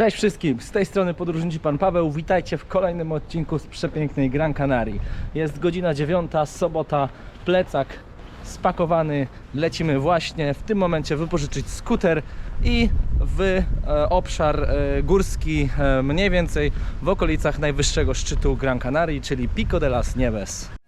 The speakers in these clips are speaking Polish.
Cześć wszystkim, z tej strony podróżniczy Pan Paweł. Witajcie w kolejnym odcinku z przepięknej Gran Canarii. Jest godzina dziewiąta, sobota, plecak spakowany. Lecimy właśnie w tym momencie wypożyczyć skuter i w e, obszar e, górski, e, mniej więcej w okolicach najwyższego szczytu Gran Canarii, czyli Pico de las Nieves.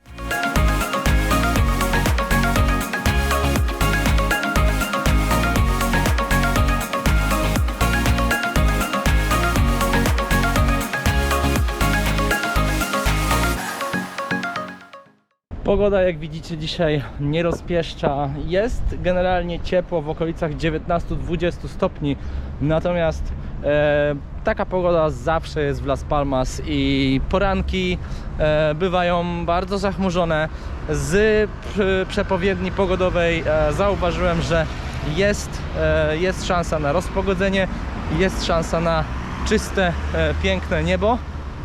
Pogoda, jak widzicie, dzisiaj nie rozpieszcza. Jest generalnie ciepło w okolicach 19-20 stopni, natomiast e, taka pogoda zawsze jest w Las Palmas i poranki e, bywają bardzo zachmurzone. Z przepowiedni pogodowej e, zauważyłem, że jest, e, jest szansa na rozpogodzenie, jest szansa na czyste, e, piękne niebo.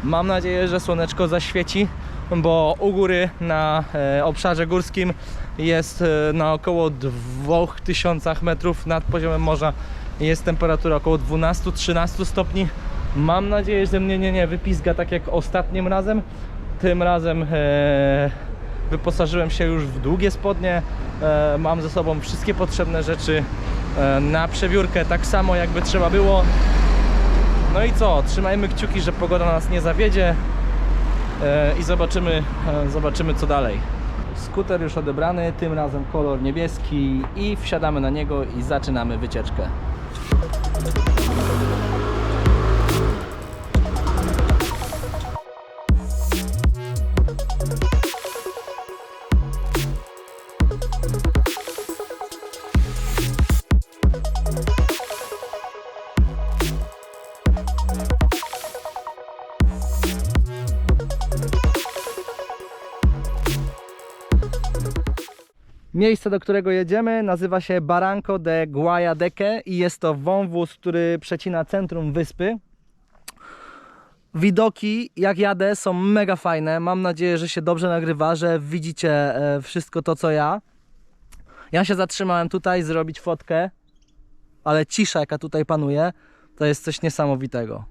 Mam nadzieję, że słoneczko zaświeci, bo u góry na e, obszarze górskim jest e, na około 2000 metrów nad poziomem morza. Jest temperatura około 12-13 stopni. Mam nadzieję, że mnie nie, nie wypizga tak jak ostatnim razem. Tym razem e, wyposażyłem się już w długie spodnie. E, mam ze sobą wszystkie potrzebne rzeczy e, na przebiórkę, tak samo jakby trzeba było. No i co? Trzymajmy kciuki, że pogoda nas nie zawiedzie i zobaczymy, e, zobaczymy co dalej. Skuter już odebrany, tym razem kolor niebieski i wsiadamy na niego i zaczynamy wycieczkę. Miejsce, do którego jedziemy, nazywa się Barranco de Guayadeque i jest to wąwóz, który przecina centrum wyspy. Widoki, jak jadę, są mega fajne. Mam nadzieję, że się dobrze nagrywa, że widzicie e, wszystko to, co ja. Ja się zatrzymałem tutaj zrobić fotkę, ale cisza, jaka tutaj panuje, to jest coś niesamowitego.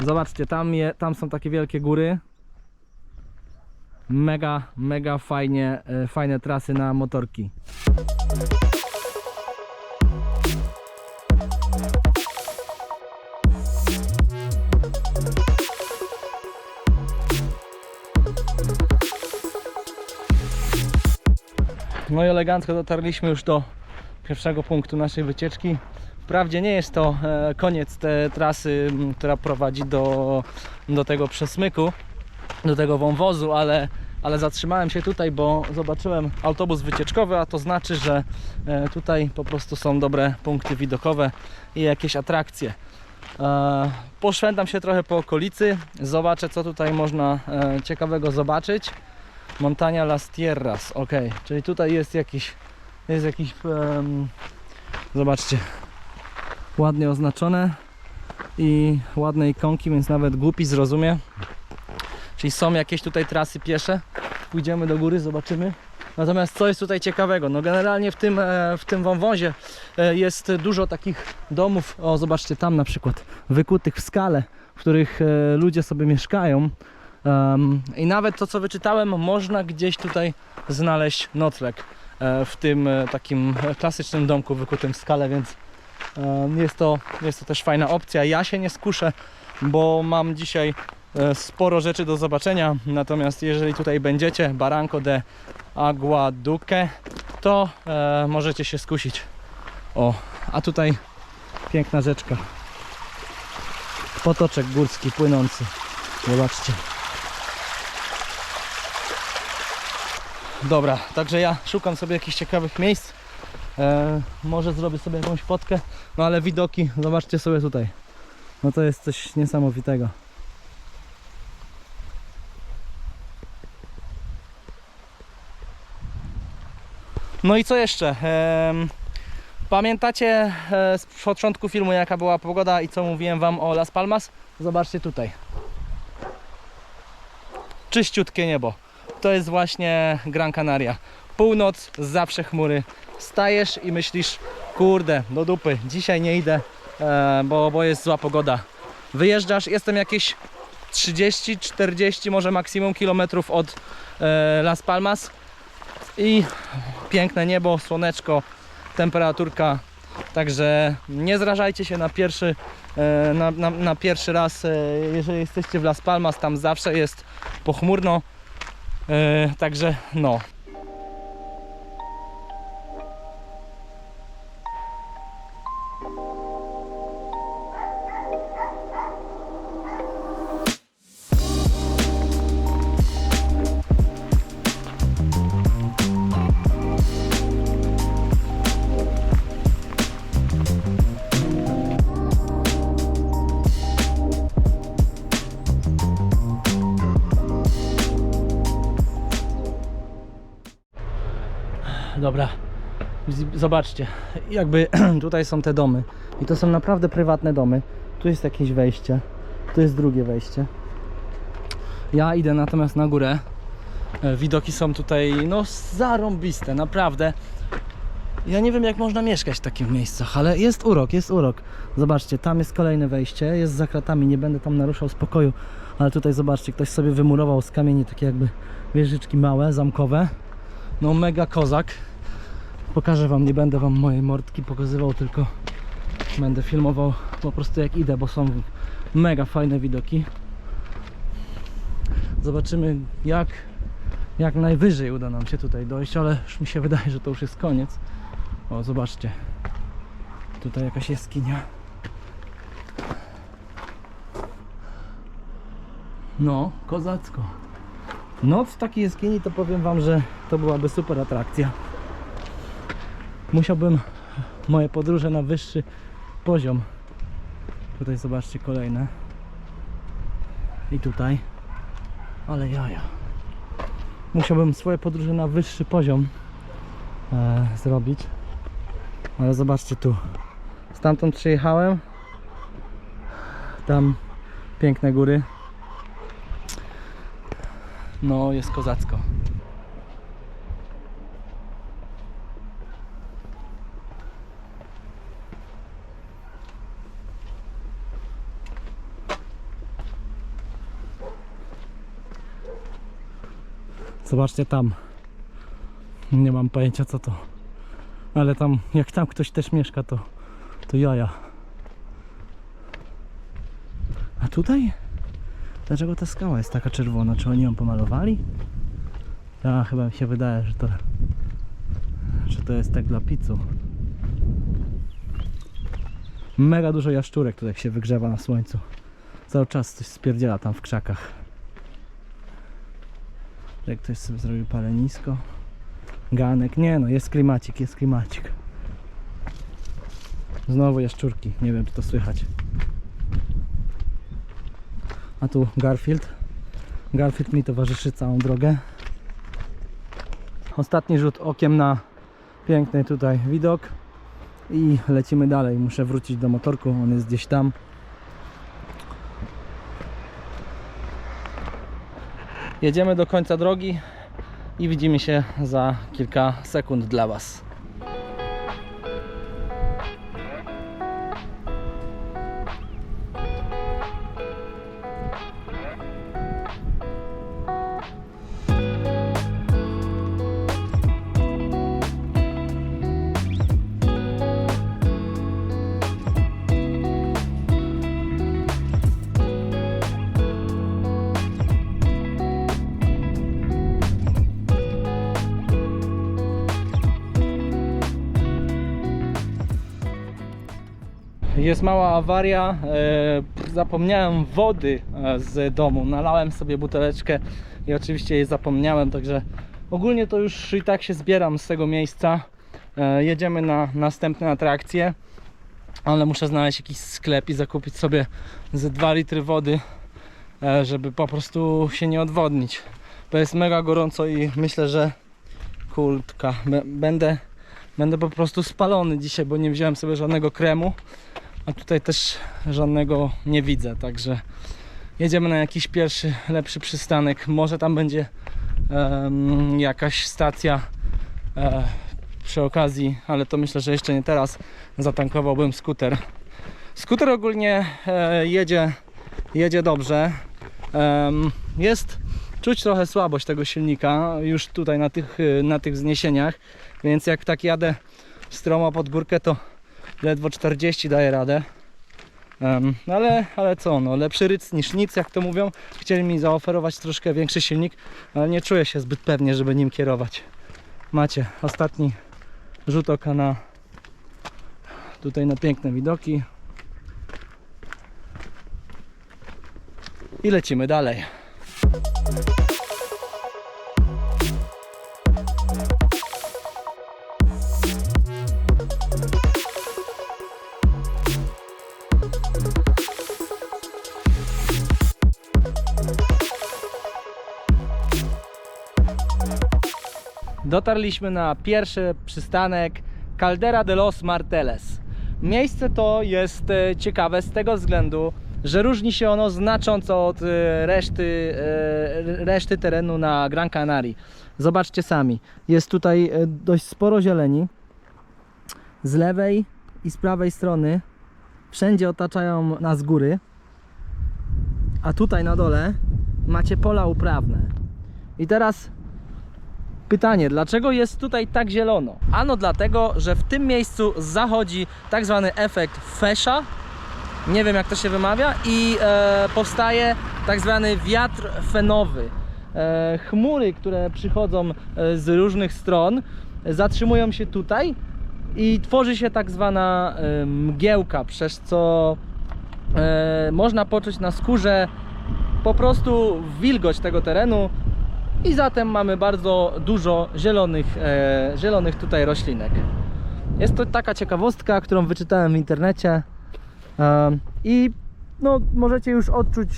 Zobaczcie, tam, je, tam są takie wielkie góry mega, mega fajnie, e, fajne trasy na motorki. No i elegancko dotarliśmy już do pierwszego punktu naszej wycieczki. Wprawdzie nie jest to e, koniec tej trasy, która prowadzi do, do tego przesmyku, do tego wąwozu, ale, ale zatrzymałem się tutaj, bo zobaczyłem autobus wycieczkowy, a to znaczy, że e, tutaj po prostu są dobre punkty widokowe i jakieś atrakcje. E, Poszwędam się trochę po okolicy, zobaczę co tutaj można e, ciekawego zobaczyć. Montania Las Tierras, ok, czyli tutaj jest jakiś, jest jakiś, em, zobaczcie, ładnie oznaczone i ładne ikonki, więc nawet głupi zrozumie. Czyli są jakieś tutaj trasy piesze. Pójdziemy do góry, zobaczymy. Natomiast co jest tutaj ciekawego? No generalnie w tym, e, w tym wąwozie e, jest dużo takich domów, o zobaczcie tam na przykład, wykutych w skale, w których e, ludzie sobie mieszkają. I nawet to co wyczytałem, można gdzieś tutaj znaleźć nocleg w tym takim klasycznym domku wykutym w skale, więc jest to, jest to też fajna opcja. Ja się nie skuszę, bo mam dzisiaj sporo rzeczy do zobaczenia. Natomiast jeżeli tutaj będziecie, Barranco de Aguaduque, to e, możecie się skusić. O, a tutaj piękna rzeczka. Potoczek górski płynący. Zobaczcie. Dobra, także ja szukam sobie jakichś ciekawych miejsc. E, może zrobię sobie jakąś fotkę, no ale widoki, zobaczcie sobie tutaj. No to jest coś niesamowitego. No i co jeszcze? Pamiętacie e, z początku filmu jaka była pogoda i co mówiłem Wam o Las Palmas? Zobaczcie tutaj. Czyściutkie niebo. To jest właśnie Gran Canaria. północ, zawsze chmury. Stajesz i myślisz, kurde, do dupy, dzisiaj nie idę, e, bo, bo jest zła pogoda. Wyjeżdżasz, jestem jakieś 30, 40 może maksimum kilometrów od e, Las Palmas i piękne niebo, słoneczko, temperaturka. Także nie zrażajcie się na pierwszy, e, na, na, na pierwszy raz, e, jeżeli jesteście w Las Palmas, tam zawsze jest pochmurno. E, Także no. Dobra, zobaczcie, jakby tutaj są te domy i to są naprawdę prywatne domy. Tu jest jakieś wejście, tu jest drugie wejście. Ja idę natomiast na górę. E, Widoki są tutaj no zarąbiste, naprawdę. Ja nie wiem jak można mieszkać w takich miejscach, ale jest urok, jest urok. Zobaczcie, tam jest kolejne wejście, jest za kratami, nie będę tam naruszał spokoju, ale tutaj zobaczcie, ktoś sobie wymurował z kamieni takie jakby wieżyczki małe, zamkowe. No mega kozak. Pokażę wam, nie będę wam mojej mordki pokazywał, tylko będę filmował po prostu jak idę, bo są mega fajne widoki. Zobaczymy jak, jak najwyżej uda nam się tutaj dojść, ale już mi się wydaje, że to już jest koniec. O, zobaczcie. Tutaj jakaś jaskinia. No, kozacko. Noc w takiej jaskini to powiem wam, że to byłaby super atrakcja. Musiałbym moje podróże na wyższy poziom. Tutaj zobaczcie kolejne. I tutaj. Ale jaja. Musiałbym swoje podróże na wyższy poziom e, zrobić. Ale zobaczcie tu. Stamtąd przyjechałem. Tam piękne góry. No, jest kozacko. Zobaczcie tam. Nie mam pojęcia co to. Ale tam, jak tam ktoś też mieszka, to, to jaja. A tutaj? Dlaczego ta skała jest taka czerwona? Czy oni ją pomalowali? A, chyba mi się wydaje, że to że to jest tak dla pizzu. Mega dużo jaszczurek tutaj się wygrzewa na słońcu. Cały czas coś spierdziela tam w krzakach. Jak ktoś sobie zrobił palenisko. Ganek. Nie no, jest klimacik, jest klimacik. Znowu jaszczurki. Nie wiem, czy to słychać. A tu Garfield. Garfield mi towarzyszy całą drogę. Ostatni rzut okiem na piękny tutaj widok. I lecimy dalej. Muszę wrócić do motorku. On jest gdzieś tam. Jedziemy do końca drogi i widzimy się za kilka sekund dla Was. Jest mała awaria. E, zapomniałem wody e, z domu. Nalałem sobie buteleczkę i oczywiście jej zapomniałem, także ogólnie to już i tak się zbieram z tego miejsca. E, jedziemy na następne atrakcje, ale muszę znaleźć jakiś sklep i zakupić sobie ze 2 litry wody, żeby po prostu się nie odwodnić. Bo jest mega gorąco i myślę, że kultka. b- Będę, będę po prostu spalony dzisiaj, bo nie wziąłem sobie żadnego kremu. A tutaj też żadnego nie widzę, także jedziemy na jakiś pierwszy, lepszy przystanek. Może tam będzie em, jakaś stacja e, przy okazji, ale to myślę, że jeszcze nie teraz, zatankowałbym skuter. Skuter ogólnie e, jedzie, jedzie dobrze. Jest czuć trochę słabość tego silnika już tutaj na tych, na tych wzniesieniach, więc jak tak jadę stromo pod górkę, to ledwo 40 daje radę. Em, ale, ale co, no lepszy ryc niż nic, jak to mówią. Chcieli mi zaoferować troszkę większy silnik, ale nie czuję się zbyt pewnie, żeby nim kierować. Macie ostatni rzut oka na tutaj na piękne widoki. I lecimy dalej. Dotarliśmy na pierwszy przystanek Caldera de los Marteles. Miejsce to jest e, ciekawe z tego względu, że różni się ono znacząco od e, reszty, e, reszty terenu na Gran Canaria. Zobaczcie sami, jest tutaj dość sporo zieleni. Z lewej i z prawej strony wszędzie otaczają nas góry, a tutaj na dole macie pola uprawne. I teraz Pytanie, dlaczego jest tutaj tak zielono? Ano dlatego, że w tym miejscu zachodzi tak zwany efekt Fesha, nie wiem jak to się wymawia, i e, powstaje tak zwany wiatr fenowy. E, chmury, które przychodzą e, z różnych stron, zatrzymują się tutaj i tworzy się tak zwana e, mgiełka, przez co e, można poczuć na skórze po prostu wilgoć tego terenu, i zatem mamy bardzo dużo zielonych, e, zielonych tutaj roślinek. Jest to taka ciekawostka, którą wyczytałem w internecie e, i no, możecie już odczuć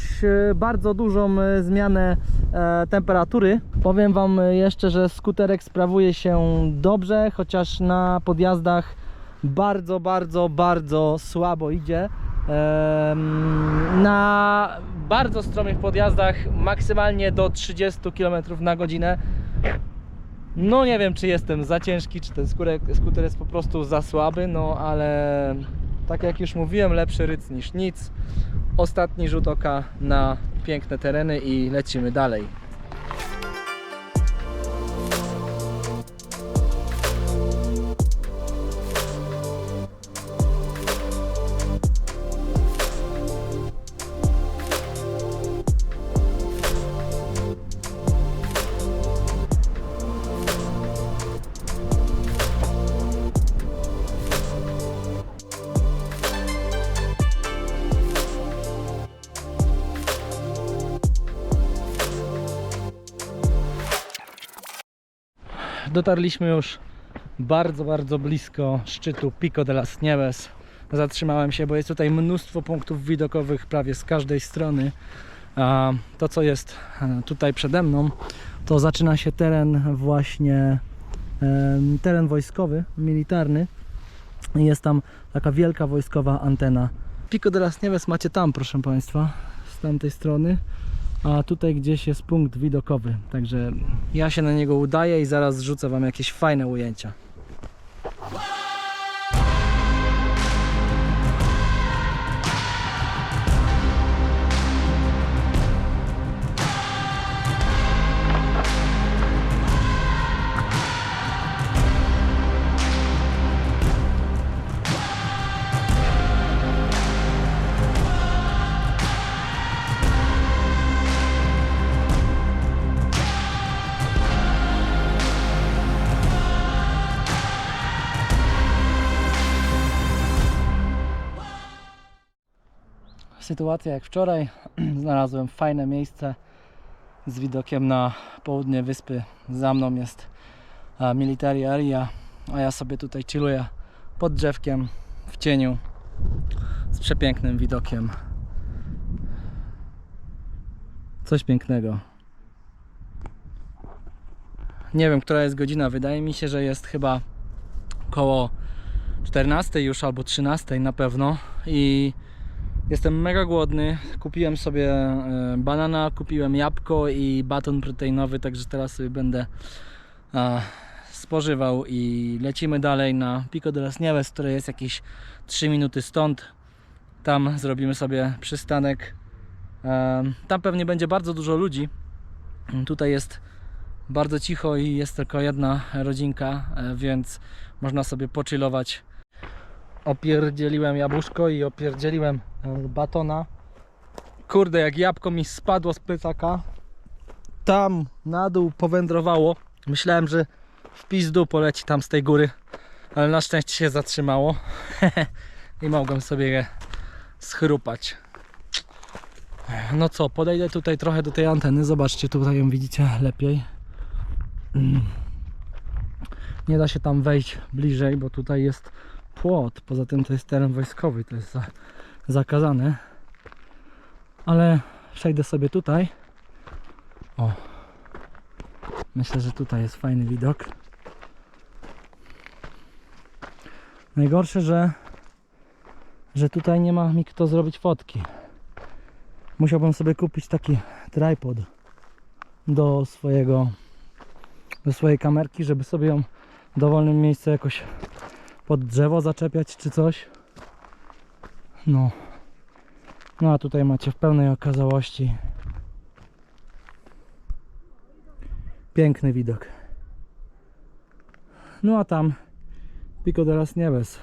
e, bardzo dużą e, zmianę e, temperatury. Powiem Wam jeszcze, że skuterek sprawuje się dobrze, chociaż na podjazdach bardzo, bardzo, bardzo słabo idzie. Na bardzo stromych podjazdach maksymalnie do 30 km na godzinę. No nie wiem, czy jestem za ciężki, czy ten skórek, skuter jest po prostu za słaby, no ale tak jak już mówiłem, lepszy ryc niż nic. Ostatni rzut oka na piękne tereny i lecimy dalej. Dotarliśmy już bardzo, bardzo blisko szczytu Pico de las Nieves. Zatrzymałem się, bo jest tutaj mnóstwo punktów widokowych prawie z każdej strony. To, co jest e, tutaj przede mną, to zaczyna się teren właśnie em, teren wojskowy, militarny. Jest tam taka wielka wojskowa antena. Pico de las Nieves macie tam, proszę Państwa, z tamtej strony a tutaj gdzieś jest punkt widokowy. Także ja się na niego udaję i zaraz zrzucę Wam jakieś fajne ujęcia. Sytuacja jak wczoraj. Znalazłem fajne miejsce z widokiem na południe wyspy. Za mną jest military area, a ja sobie tutaj chilluję pod drzewkiem w cieniu z przepięknym widokiem. Coś pięknego. Nie wiem, która jest godzina. Wydaje mi się, że jest chyba koło 14 już albo 13 na pewno i Jestem mega głodny. Kupiłem sobie e, banana, kupiłem jabłko i baton proteinowy, także teraz sobie będę e, spożywał i lecimy dalej na Pico de las Nieves, które jest jakieś 3 minuty stąd. Tam zrobimy sobie przystanek. Em, Tam pewnie będzie bardzo dużo ludzi. Tutaj jest bardzo cicho i jest tylko jedna rodzinka, e, więc można sobie pochillować. Opierdzieliłem jabłuszko i opierdzieliłem e, batona. Kurde, jak jabłko mi spadło z plecaka. Tam na dół powędrowało. Myślałem, że w pizdu poleci tam z tej góry, ale na szczęście się zatrzymało i mogłem sobie je schrupać. No co, podejdę tutaj trochę do tej anteny. Zobaczcie, tutaj ją widzicie lepiej. Mm. Nie da się tam wejść bliżej, bo tutaj jest płot. Poza tym to jest teren wojskowy, to jest za, zakazane. Ale przejdę sobie tutaj. O. Myślę, że tutaj jest fajny widok. Najgorsze, że że tutaj nie ma mi kto zrobić fotki. Musiałbym sobie kupić taki tripod do swojego do swojej kamerki, żeby sobie ją w dowolnym miejscu jakoś pod drzewo zaczepiać czy coś. No. No a tutaj macie w pełnej okazałości piękny widok. No a tam Pico de las Nieves.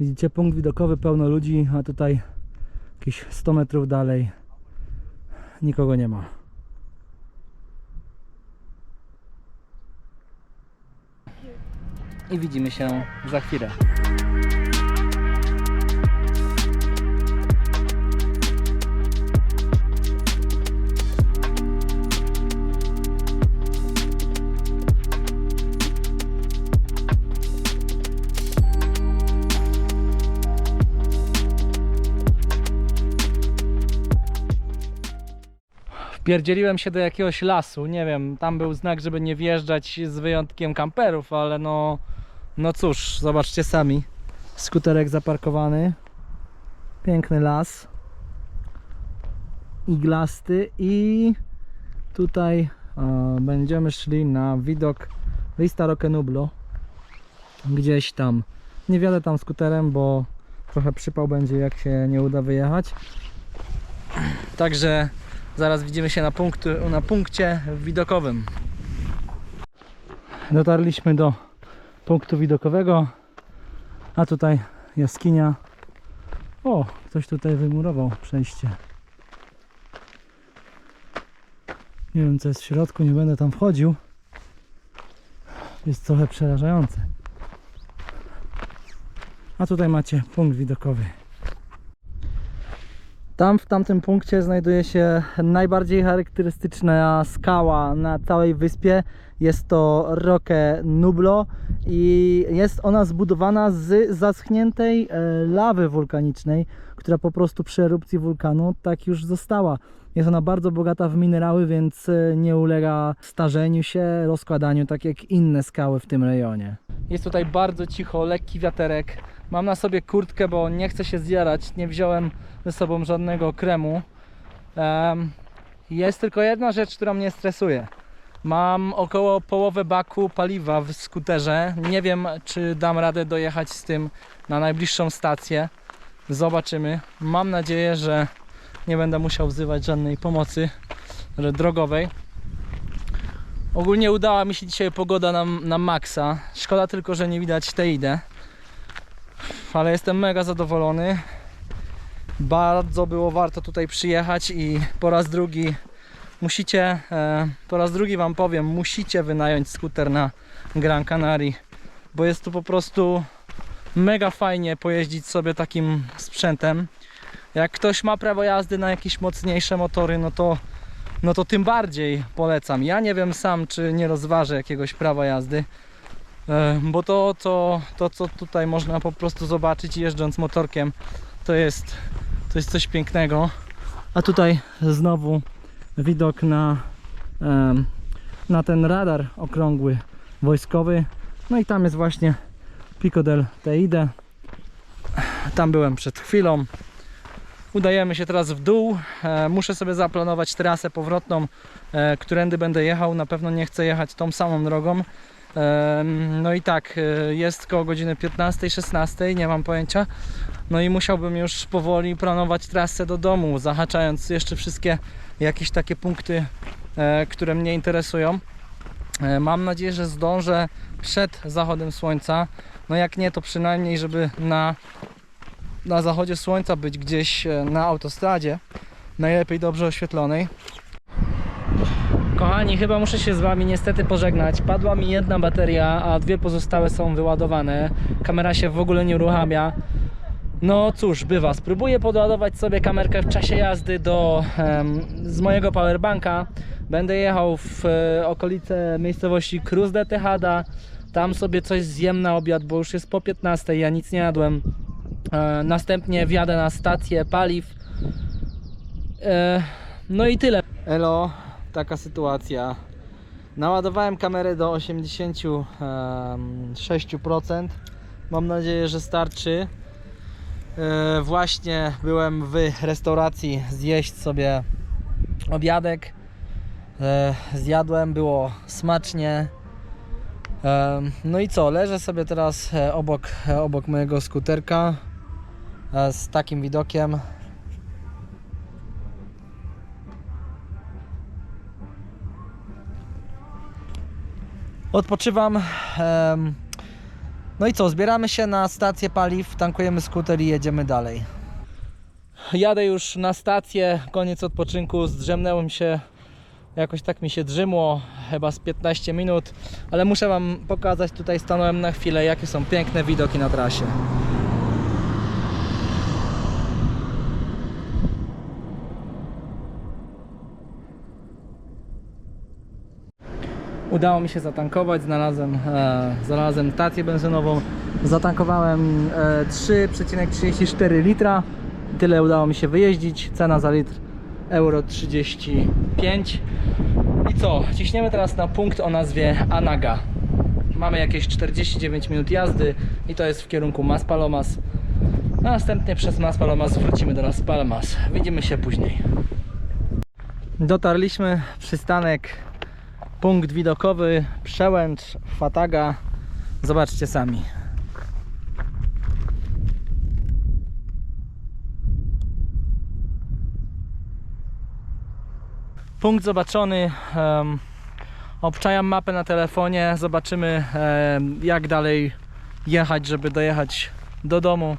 Widzicie punkt widokowy, pełno ludzi, a tutaj jakieś 100 metrów dalej nikogo nie ma. I widzimy się za chwilę. Wpierdzieliłem się do jakiegoś lasu, nie wiem, tam był znak, żeby nie wjeżdżać z wyjątkiem kamperów, ale no, no cóż, zobaczcie sami. Skuterek zaparkowany. Piękny las. Iglasty i tutaj e, będziemy szli na widok Vista Nublo. Gdzieś tam. Niewiele tam skuterem, bo trochę przypał będzie jak się nie uda wyjechać. Także Zaraz widzimy się na, punktu, na punkcie widokowym. Dotarliśmy do punktu widokowego, a tutaj jaskinia. O, ktoś tutaj wymurował przejście. Nie wiem co jest w środku, nie będę tam wchodził. Jest trochę przerażające. A tutaj macie punkt widokowy. Tam w tamtym punkcie znajduje się najbardziej charakterystyczna skała na całej wyspie. Jest to Roque Nublo i jest ona zbudowana z zaschniętej e, lawy wulkanicznej, która po prostu przy erupcji wulkanu tak już została. Jest ona bardzo bogata w minerały, więc e, nie ulega starzeniu się, rozkładaniu, tak jak inne skały w tym rejonie. Jest tutaj bardzo cicho, lekki wiaterek. Mam na sobie kurtkę, bo nie chcę się zjarać. Nie wziąłem ze sobą żadnego kremu. Em, jest tylko jedna rzecz, która mnie stresuje. Mam około połowę baku paliwa w skuterze. Nie wiem, czy dam radę dojechać z tym na najbliższą stację. Zobaczymy. Mam nadzieję, że nie będę musiał wzywać żadnej pomocy drogowej. Ogólnie udała mi się dzisiaj pogoda na, na maksa. Szkoda tylko, że nie widać Teidę. Ale jestem mega zadowolony. Bardzo było warto tutaj przyjechać i po raz drugi musicie, e, po raz drugi Wam powiem, musicie wynająć skuter na Gran Canaria, bo jest tu po prostu mega fajnie pojeździć sobie takim sprzętem. Jak ktoś ma prawo jazdy na jakieś mocniejsze motory, no to, no to tym bardziej polecam. Ja nie wiem sam, czy nie rozważę jakiegoś prawa jazdy, e, bo to, to, to co tutaj można po prostu zobaczyć jeżdżąc motorkiem, to jest, to jest coś pięknego. A tutaj znowu widok na, na ten radar okrągły wojskowy. No i tam jest właśnie Pico del Teide. Tam byłem przed chwilą. Udajemy się teraz w dół. E, muszę sobie zaplanować trasę powrotną, e, którędy będę jechał. Na pewno nie chcę jechać tą samą drogą. Em, No i tak, e, jest koło godziny 15-16, nie mam pojęcia. No i musiałbym już powoli planować trasę do domu, zahaczając jeszcze wszystkie jakieś takie punkty, e, które mnie interesują. E, Mam nadzieję, że zdążę przed zachodem słońca. No jak nie, to przynajmniej, żeby na, na zachodzie słońca być gdzieś e, na autostradzie, najlepiej dobrze oświetlonej. Kochani, chyba muszę się z Wami niestety pożegnać. Padła mi jedna bateria, a dwie pozostałe są wyładowane. Kamera się w ogóle nie uruchamia. No cóż, bywa. Spróbuję podładować sobie kamerkę w czasie jazdy do, em, z mojego powerbanka. Będę jechał w e, okolice miejscowości Cruz de Tejada. Tam sobie coś zjem na obiad, bo już jest po 15, ja nic nie jadłem. E, następnie wjadę na stację paliw. E, no i tyle. Elo, taka sytuacja. Naładowałem kamerę do 86%. Mam nadzieję, że starczy. E, Właśnie byłem w restauracji zjeść sobie obiadek. Zjadłem, było smacznie. No i co, leżę sobie teraz obok, obok mojego skuterka z takim widokiem. Odpoczywam. No i co, zbieramy się na stację paliw, tankujemy skuter i jedziemy dalej. Jadę już na stację, koniec odpoczynku, zdrzemnęłem się, jakoś tak mi się drzymło, chyba z 15 minut, ale muszę Wam pokazać, tutaj stanąłem na chwilę, jakie są piękne widoki na trasie. Udało mi się zatankować, znalazłem, e, znalazłem stację benzynową, zatankowałem e, 3,34 litra, tyle udało mi się wyjeździć, cena za litr euro 35 i co, ciśniemy teraz na punkt o nazwie Anaga. Mamy jakieś 49 minut jazdy i to jest w kierunku Mas Palomas. A następnie przez Mas Palomas wrócimy do Las Palmas. Widzimy się później. Dotarliśmy przystanek punkt widokowy, przełęcz, Fataga. Zobaczcie sami. Punkt zobaczony. obczajam mapę na telefonie. Zobaczymy jak dalej jechać, żeby dojechać do domu.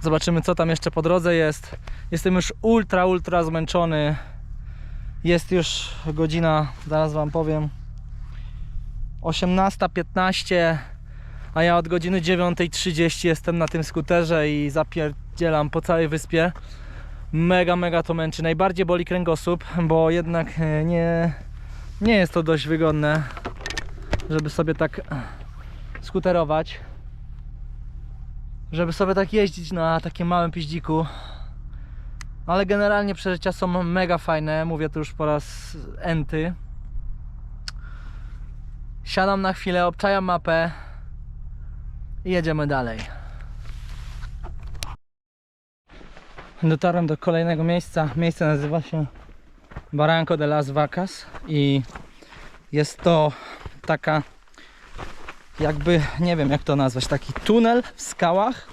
Zobaczymy co tam jeszcze po drodze jest. Jestem już ultra, ultra zmęczony. Jest już godzina, zaraz Wam powiem, 18.15, a ja od godziny 9.30 jestem na tym skuterze i zapierdzielam po całej wyspie. Mega, mega to męczy. Najbardziej boli kręgosłup, bo jednak e, nie, nie jest to dość wygodne, żeby sobie tak skuterować. Żeby sobie tak jeździć na takim małym piździku. Ale generalnie przeżycia są mega fajne, mówię to już po raz enty. Siadam na chwilę, obczajam mapę i jedziemy dalej. Dotarłem do kolejnego miejsca. Miejsce nazywa się Barranco de las Vacas i jest to taka jakby, nie wiem jak to nazwać, taki tunel w skałach,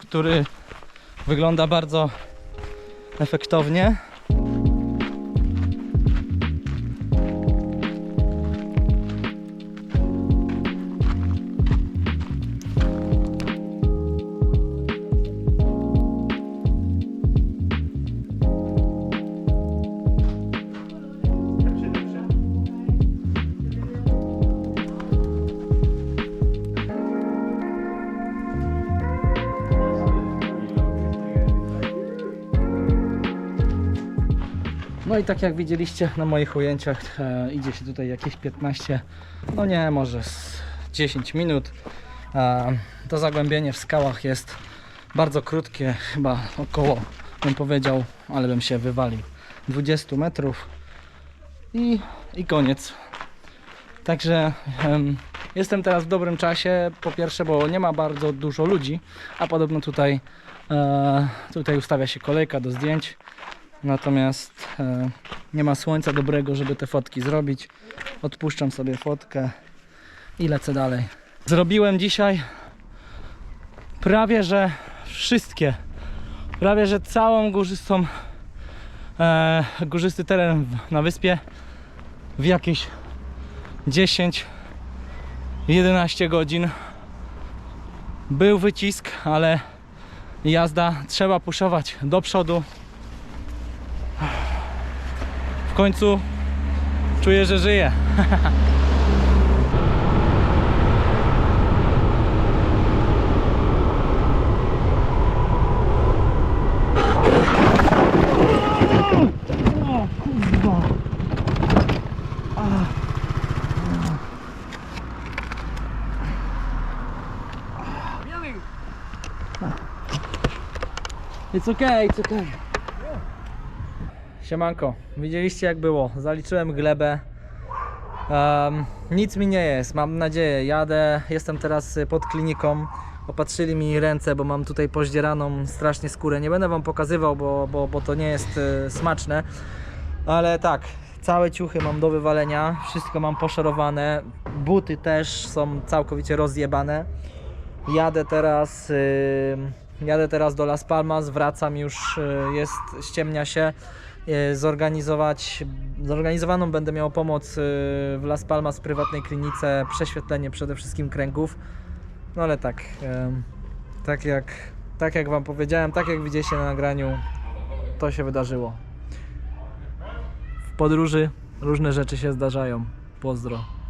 który wygląda bardzo efektownie. No i tak jak widzieliście na moich ujęciach, e, idzie się tutaj jakieś 15, no nie, może z 10 minut. E, to zagłębienie w skałach jest bardzo krótkie, chyba około, bym powiedział, ale bym się wywalił, 20 metrów i, i koniec. Także em, jestem teraz w dobrym czasie, po pierwsze, bo nie ma bardzo dużo ludzi, a podobno tutaj, e, tutaj ustawia się kolejka do zdjęć. Natomiast e, nie ma słońca dobrego, żeby te fotki zrobić. Odpuszczam sobie fotkę i lecę dalej. Zrobiłem dzisiaj prawie że wszystkie, prawie że całą górzystą, e, górzysty teren na wyspie w jakieś 10-11 godzin. Był wycisk, ale jazda trzeba puszować do przodu. W końcu czuję, że żyję. It's okay, it's okay. Siemanko, widzieliście jak było. Zaliczyłem glebę. Em, nic mi nie jest, mam nadzieję. Jadę, jestem teraz pod kliniką. Opatrzyli mi ręce, bo mam tutaj pozdzieraną strasznie skórę. Nie będę wam pokazywał, bo, bo, bo to nie jest y, smaczne. Ale tak, całe ciuchy mam do wywalenia, wszystko mam poszorowane. Buty też są całkowicie rozjebane. Jadę teraz, y, jadę teraz do Las Palmas, wracam już, y, jest, ściemnia się. Y, zorganizować, zorganizowaną będę miał pomoc y, w Las Palmas w prywatnej klinice, prześwietlenie przede wszystkim kręgów. No ale tak, em, tak jak, tak jak Wam powiedziałem, tak jak widzieliście na nagraniu, to się wydarzyło. W podróży różne rzeczy się zdarzają. Pozdro.